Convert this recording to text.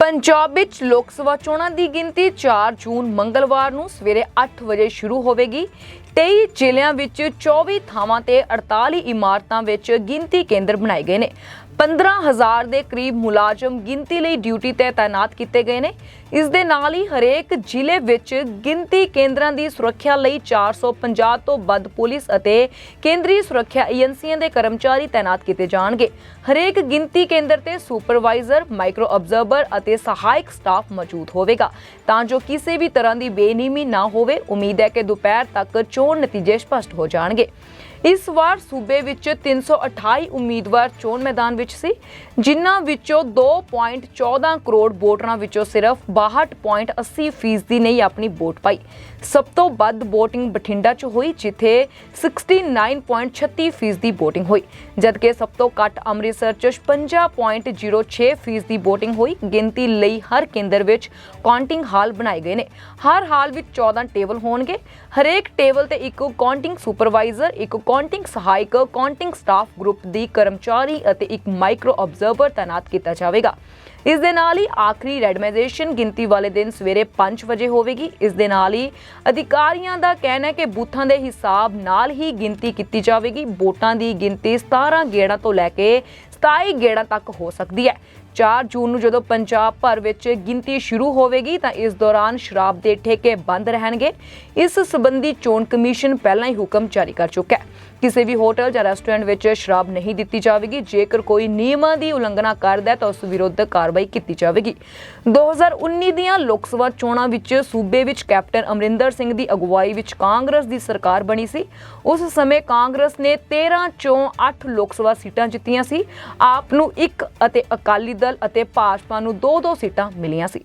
ਪੰਜਾਬ ਵਿੱਚ ਲੋਕ ਸਭਾ ਚੋਣਾਂ ਦੀ ਗਿਣਤੀ 4 ਜੂਨ ਮੰਗਲਵਾਰ ਨੂੰ ਸਵੇਰੇ 8 ਵਜੇ ਸ਼ੁਰੂ ਹੋਵੇਗੀ। 23 ਜ਼ਿਲ੍ਹਿਆਂ ਵਿੱਚ 24 ਥਾਵਾਂ ਤੇ 48 ਇਮਾਰਤਾਂ ਵਿੱਚ ਗਿਣਤੀ ਕੇਂਦਰ ਬਣਾਏ ਗਏ ਨੇ। 15000 ਦੇ ਕਰੀਬ ਮੁਲਾਜ਼ਮ ਗਿਣਤੀ ਲਈ ਡਿਊਟੀ ਤੇ ਤਾਇਨਾਤ ਕੀਤੇ ਗਏ ਨੇ। ਇਸ ਦੇ ਨਾਲ ਹੀ ਹਰੇਕ ਜ਼ਿਲ੍ਹੇ ਵਿੱਚ ਗਿਣਤੀ ਕੇਂਦਰਾਂ ਦੀ ਸੁਰੱਖਿਆ ਲਈ 450 ਤੋਂ ਵੱਧ ਪੁਲਿਸ ਅਤੇ ਕੇਂਦਰੀ ਸੁਰੱਖਿਆ ਏਜੰਸੀਆਂ ਦੇ ਕਰਮਚਾਰੀ ਤਾਇਨਾਤ ਕੀਤੇ ਜਾਣਗੇ। ਹਰੇਕ ਗਿਣਤੀ ਕੇਂਦਰ ਤੇ ਸੁਪਰਵਾਈਜ਼ਰ, ਮਾਈਕਰੋ ਅਬਜ਼ਰਵਰ ਅਤੇ ਸਹਾਇਕ ਸਟਾਫ ਮੌਜੂਦ ਹੋਵੇਗਾ। ਤਾਂ ਜੋ ਕਿਸੇ ਵੀ ਤਰ੍ਹਾਂ ਦੀ ਬੇਨਿਯਮੀ ਨਾ ਹੋਵੇ, ਉਮੀਦ ਹੈ ਕਿ ਦੁਪਹਿਰ ਤੱਕ ਚੋਣ ਨਤੀਜੇ ਸਪਸ਼ਟ ਹੋ ਜਾਣਗੇ। ਇਸ ਵਾਰ ਸੂਬੇ ਵਿੱਚ 328 ਉਮੀਦਵਾਰ ਚੋਣ ਮੈਦਾਨ ਵਿੱਚ ਸੀ, ਜਿਨ੍ਹਾਂ ਵਿੱਚੋਂ 2.14 ਕਰੋੜ ਵੋਟਰਾਂ ਵਿੱਚੋਂ ਸਿਰਫ 62.80 ਫੀਸਦੀ ਨੇ ਆਪਣੀ ਵੋਟ ਪਾਈ। ਸਭ ਤੋਂ ਵੱਧ VOTING ਬਠਿੰਡਾ 'ਚ ਹੋਈ, ਜਿੱਥੇ 69.36 ਫੀਸਦੀ VOTING ਹੋਈ। ਜਦਕਿ ਸਭ ਤੋਂ ਘੱਟ ਅੰਮ੍ਰਿਤਸਰ 'ਚ 56.06 ਫੀਸਦੀ VOTING ਹੋਈ, ਗਿਣਤੀ ਲਈ ਹਰ ਕੇਂਦਰ ਵਿੱਚ ਕਾਊਂਟਿੰਗ ਹਾਲ ਬਣਾਏ ਗਏ ਨੇ। ਹਰ ਹਾਲ ਵਿੱਚ 14 ਟੇਬਲ ਹੋਣਗੇ। ਹਰੇਕ ਟੇਬਲ ਤੇ ਇੱਕ ਕਾਊਂਟਿੰਗ ਸੁਪਰਵਾਈਜ਼ਰ, ਇੱਕ ਕਾਊਂਟਿੰਗ ਸਹਾਇਕ, ਕਾਊਂਟਿੰਗ ਸਟਾਫ ਗਰੁੱਪ ਦੀ ਕਰਮਚਾਰੀ ਅਤੇ ਇੱਕ ਮਾਈਕਰੋ ਅਬਜ਼ਰਵਰ ਤਾਇਨਾਤ ਕੀਤਾ ਜਾਵੇਗਾ। ਇਸ ਦੇ ਨਾਲ ਹੀ ਆਖਰੀ ਰੈਂਡਮਾਈਜੇਸ਼ਨ ਗਿਣਤੀ ਵਾਲੇ ਦਿਨ ਸਵੇਰੇ 5 ਵਜੇ ਹੋਵੇਗੀ। ਇਸ ਦੇ ਨਾਲ ਹੀ ਅਧਿਕਾਰੀਆਂ ਦਾ ਕਹਿਣਾ ਹੈ ਕਿ ਬੂਥਾਂ ਦੇ ਹਿਸਾਬ ਨਾਲ ਹੀ ਗਿਣਤੀ ਕੀਤੀ ਜਾਵੇਗੀ। ਵੋਟਾਂ ਦੀ ਗਿਣਤੀ 17 ਗੇੜਾਂ ਤੋਂ ਲੈ ਕੇ 27 ਗੇੜਾਂ ਤੱਕ ਹੋ ਸਕਦੀ ਹੈ। 4 ਜੂਨ ਨੂੰ ਜਦੋਂ ਪੰਜਾਬ ਭਰ ਵਿੱਚ ਗਿਣਤੀ ਸ਼ੁਰੂ ਹੋਵੇਗੀ, ਤਾਂ ਇਸ ਦੌਰਾਨ ਸ਼ਰਾਬ ਦੇ ਠੇਕੇ ਬੰਦ ਰਹਿਣਗੇ। ਇਸ ਸਬੰਧੀ ਚੋਣ ਕਮਿਸ਼ਨ ਪਹਿਲਾਂ ਹੀ ਹੁਕਮ ਜਾਰੀ ਕਰ ਚੁੱਕਾ ਹੈ। ਕਿਸੇ ਵੀ ਹੋਟਲ ਜਾਂ ਰੈਸਟੋਰੈਂਟ ਵਿੱਚ ਸ਼ਰਾਬ ਨਹੀਂ ਦਿੱਤੀ ਜਾਵੇਗੀ। ਜੇਕਰ ਕੋਈ ਨਿਯਮਾਂ ਦੀ ਉਲੰਘਣਾ ਕਰਦਾ ਹੈ, ਤਾਂ ਉਸ ਵਿਰੁੱਧ ਕਾਰਵਾਈ ਕੀਤੀ ਜਾਵੇਗੀ। 2019 ਦੀਆਂ ਲੋਕ ਸਭਾ ਚੋਣਾਂ ਵਿੱਚ ਸੂਬੇ ਵਿੱਚ ਕੈਪਟਨ ਅਮਰਿੰਦਰ ਸਿੰਘ ਦੀ ਅਗਵਾਈ ਵਿੱਚ ਕਾਂਗਰਸ ਦੀ ਸਰਕਾਰ ਬਣੀ ਸੀ। ਉਸ ਸਮੇਂ ਕਾਂਗਰਸ ਨੇ 13 ਚੋਂ 8 ਲੋਕ ਸਭਾ ਸੀਟਾਂ ਜਿੱਤੀਆਂ ਸੀ। ਆਪ ਨੂੰ ਇੱਕ ਅਤੇ ਅਕਾਲੀ ਦਲ ਅਤੇ ਭਾਜਪਾ ਨੂੰ 2-2 ਸੀਟਾਂ ਮਿਲੀਆਂ ਸੀ।